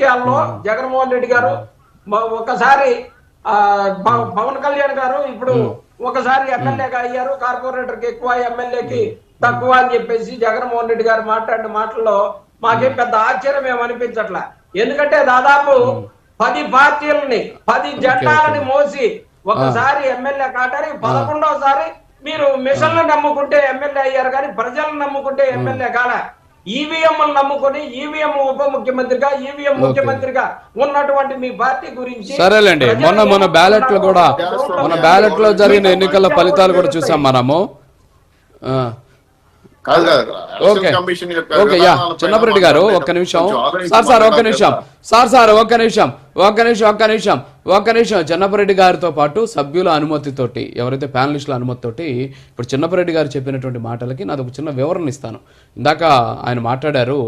రాజకీయాల్లో జగన్మోహన్ రెడ్డి గారు ఒకసారి పవన్ కళ్యాణ్ గారు ఇప్పుడు ఒకసారి ఎమ్మెల్యేగా అయ్యారు కార్పొరేటర్కి ఎక్కువ ఎమ్మెల్యేకి తక్కువ అని చెప్పేసి జగన్మోహన్ రెడ్డి గారు మాట్లాడిన మాటల్లో మాకేం పెద్ద ఆశ్చర్యం ఏం అనిపించట్లా. ఎందుకంటే దాదాపు పది పార్టీలని పది జెండాలని మోసి ఒకసారి ఎమ్మెల్యే కాటారి పదకొండవసారి మీరు మిషన్లు నమ్ముకుంటే ఎమ్మెల్యే అయ్యారు కానీ ప్రజలను నమ్ముకుంటే ఎమ్మెల్యే కాల. ఈవీఎం నమ్ముకొని ఈవీఎం ఉప ముఖ్యమంత్రిగా ఈవీఎం ముఖ్యమంత్రిగా ఉన్నటువంటి మీ పార్టీ గురించి సరేలేండి. మొన్న మన బ్యాలెట్లో కూడా మన. బ్యాలెట్లో జరిగిన ఎన్నికల ఫలితాలు కూడా చూసాం మనము. ఓకే. యా. చిన్నప్పటి గారు ఒక్క నిమిషం. సార్ సార్ ఒక్క నిమిషం. సార్ సార్ ఒక్క నిమిషం. ఒక్క నిమిషం ఒక్క నిమిషం ఒక్క నిమిషం. చిన్నపరెడ్డి గారితో పాటు సభ్యుల అనుమతితోటి ఎవరైతే ప్యానలిస్టుల అనుమతితోటి ఇప్పుడు చిన్నపరెడ్డి గారు చెప్పినటువంటి మాటలకి నాది ఒక చిన్న వివరణ ఇస్తాను. ఇందాక ఆయన మాట్లాడారు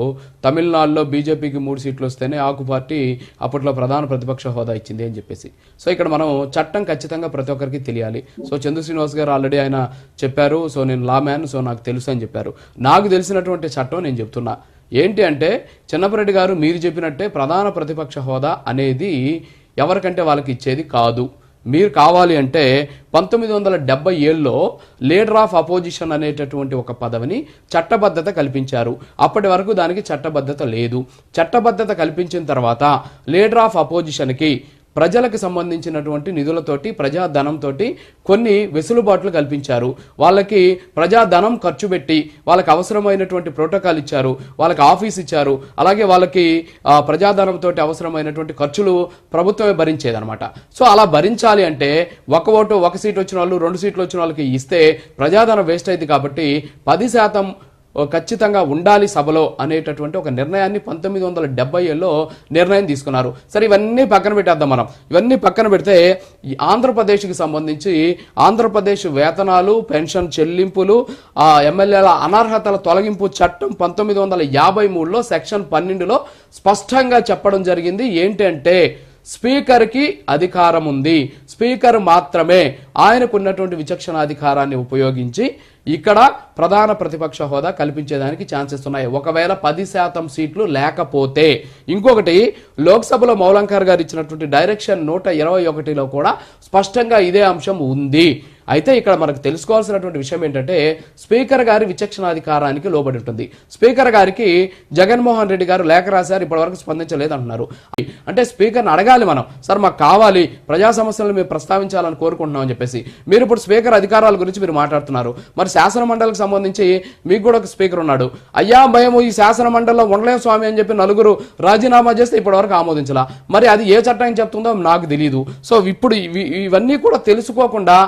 తమిళనాడులో బీజేపీకి మూడు సీట్లు వస్తేనే ఆకు పార్టీ అప్పట్లో ప్రధాన ప్రతిపక్ష హోదా ఇచ్చింది అని చెప్పేసి. సో ఇక్కడ మనం చట్టం ఖచ్చితంగా ప్రతి ఒక్కరికి తెలియాలి. సో చంద్ర శ్రీనివాస్ గారు ఆల్రెడీ ఆయన చెప్పారు సో నేను లా మ్యాన్ సో నాకు తెలుసు అని చెప్పారు. నాకు తెలిసినటువంటి చట్టం నేను చెప్తున్నా. ఏంటి అంటే చిన్నపరెడ్డి గారు మీరు చెప్పినట్టే ప్రధాన ప్రతిపక్ష హోదా అనేది ఎవరికంటే వాళ్ళకి ఇచ్చేది కాదు. మీరు కావాలి అంటే పంతొమ్మిది వందల డెబ్బై ఏళ్ళలో లీడర్ ఆఫ్ అపోజిషన్ అనేటటువంటి ఒక పదవిని చట్టబద్ధత కల్పించారు. అప్పటి వరకు దానికి చట్టబద్ధత లేదు. చట్టబద్ధత కల్పించిన తర్వాత లీడర్ ఆఫ్ అపోజిషన్కి ప్రజలకు సంబంధించినటువంటి నిధులతోటి ప్రజాధనంతోటి కొన్ని వెసులుబాట్లు కల్పించారు. వాళ్ళకి ప్రజాధనం ఖర్చు పెట్టి వాళ్ళకి అవసరమైనటువంటి ప్రోటోకాల్ ఇచ్చారు వాళ్ళకి ఆఫీస్ ఇచ్చారు అలాగే వాళ్ళకి ప్రజాధనంతో అవసరమైనటువంటి ఖర్చులు ప్రభుత్వమే భరించేదనమాట సో అలా భరించాలి అంటే ఒక ఓటు ఒక సీట్ వచ్చిన వాళ్ళు రెండు సీట్లు వచ్చిన వాళ్ళకి ఇస్తే ప్రజాధనం వేస్ట్ అయింది కాబట్టి పది శాతం ఖచ్చితంగా ఉండాలి సభలో అనేటటువంటి ఒక నిర్ణయాన్ని పంతొమ్మిది వందల డెబ్బై ఏళ్ళలో నిర్ణయం తీసుకున్నారు. సరే ఇవన్నీ పక్కన పెట్టేద్దాం మనం. ఇవన్నీ పక్కన పెడితే ఈ ఆంధ్రప్రదేశ్కి సంబంధించి ఆంధ్రప్రదేశ్ వేతనాలు పెన్షన్ చెల్లింపులు ఆ ఎమ్మెల్యేల అనర్హతల తొలగింపు చట్టం పంతొమ్మిది వందల యాభై మూడులో సెక్షన్ పన్నెండులో స్పష్టంగా చెప్పడం జరిగింది. ఏంటంటే స్పీకర్కి అధికారం ఉంది స్పీకర్ మాత్రమే ఆయనకున్నటువంటి విచక్షణాధికారాన్ని ఉపయోగించి ఇక్కడ ప్రధాన ప్రతిపక్ష హోదా కల్పించేదానికి ఛాన్సెస్ ఉన్నాయి. ఒకవేళ పది శాతం సీట్లు లేకపోతే ఇంకొకటి లోక్సభలో మౌలంకర్ గారు ఇచ్చినటువంటి డైరెక్షన్ నూట ఇరవై ఒకటిలో కూడా స్పష్టంగా ఇదే అంశం ఉంది. అయితే ఇక్కడ మనకు తెలుసుకోవాల్సినటువంటి విషయం ఏంటంటే స్పీకర్ గారి విచక్షణాధికారానికి లోబడి ఉంటుంది. స్పీకర్ గారికి జగన్మోహన్ రెడ్డి గారు లేఖ రాశారు ఇప్పటివరకు స్పందించలేదు అంటున్నారు అంటే స్పీకర్ని అడగాలి మనం. సార్ మాకు కావాలి ప్రజా సమస్యలను మేము ప్రస్తావించాలని కోరుకుంటున్నాం అని చెప్పేసి. మీరు ఇప్పుడు స్పీకర్ అధికారాల గురించి మీరు మాట్లాడుతున్నారు. మరి శాసన మండలికి సంబంధించి మీకు కూడా ఒక స్పీకర్ ఉన్నాడు. అయ్యా భయము ఈ శాసన మండలిలో ఉండలేం స్వామి అని చెప్పి నలుగురు రాజీనామా చేస్తే ఇప్పటివరకు ఆమోదించాల. మరి అది ఏ చట్టం చెప్తుందో నాకు తెలియదు సో ఇప్పుడు ఇవన్నీ కూడా తెలుసుకోకుండా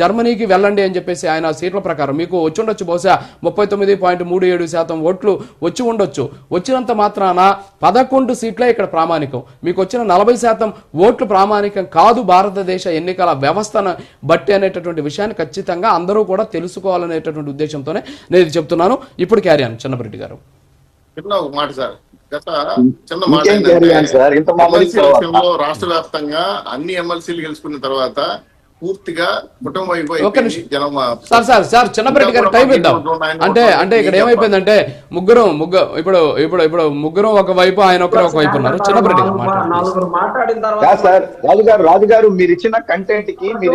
జర్మనీకి వెళ్ళండి అని చెప్పేసి ఆయన సీట్ల ప్రకారం మీకు వచ్చి ఉండొచ్చు. బహుశా ముప్పై తొమ్మిది పాయింట్ మూడు ఏడు శాతం ఓట్లు వచ్చి ఉండొచ్చు. వచ్చినంత మాత్రాన పదకొండు సీట్లే ఇక్కడ ప్రామాణికం. మీకు వచ్చిన నలభై శాతం ఓట్లు ప్రామాణికం కాదు భారతదేశ ఎన్నికల వ్యవస్థను బట్టి అనేటటువంటి విషయాన్ని ఖచ్చితంగా అందరూ కూడా తెలుసుకోవాలనేటటువంటి ఉద్దేశంతోనే నేను ఇది చెప్తున్నాను. ఇప్పుడు క్యారియాన్ చిన్నపరెడ్డి గారు. చిన్న ఒక మాట సార్. గత చిన్న మాట రాష్ట్ర వ్యాప్తంగా అన్ని ఎమ్మెల్సీలు గెలుచుకున్న తర్వాత పూర్తిగా కుటుంబ సార్ సార్ సార్ చిన్నపరెడ్డి గారు టైం ఇద్దాం. అంటే అంటే ఇక్కడ ఏమైపోయిందంటే ముగ్గురు ముగ్గురు ఇప్పుడు ఇప్పుడు ఇప్పుడు ముగ్గురు ఒక వైపు ఆయన ఒకరు ఒక వైపు ఉన్నారు. చిన్నపరెడ్డి గారు మాట్లాడిన తర్వాత కాదు సార్ రాజుగారు రాజుగారు మీరు ఇచ్చిన కంటెంట్కి మీరు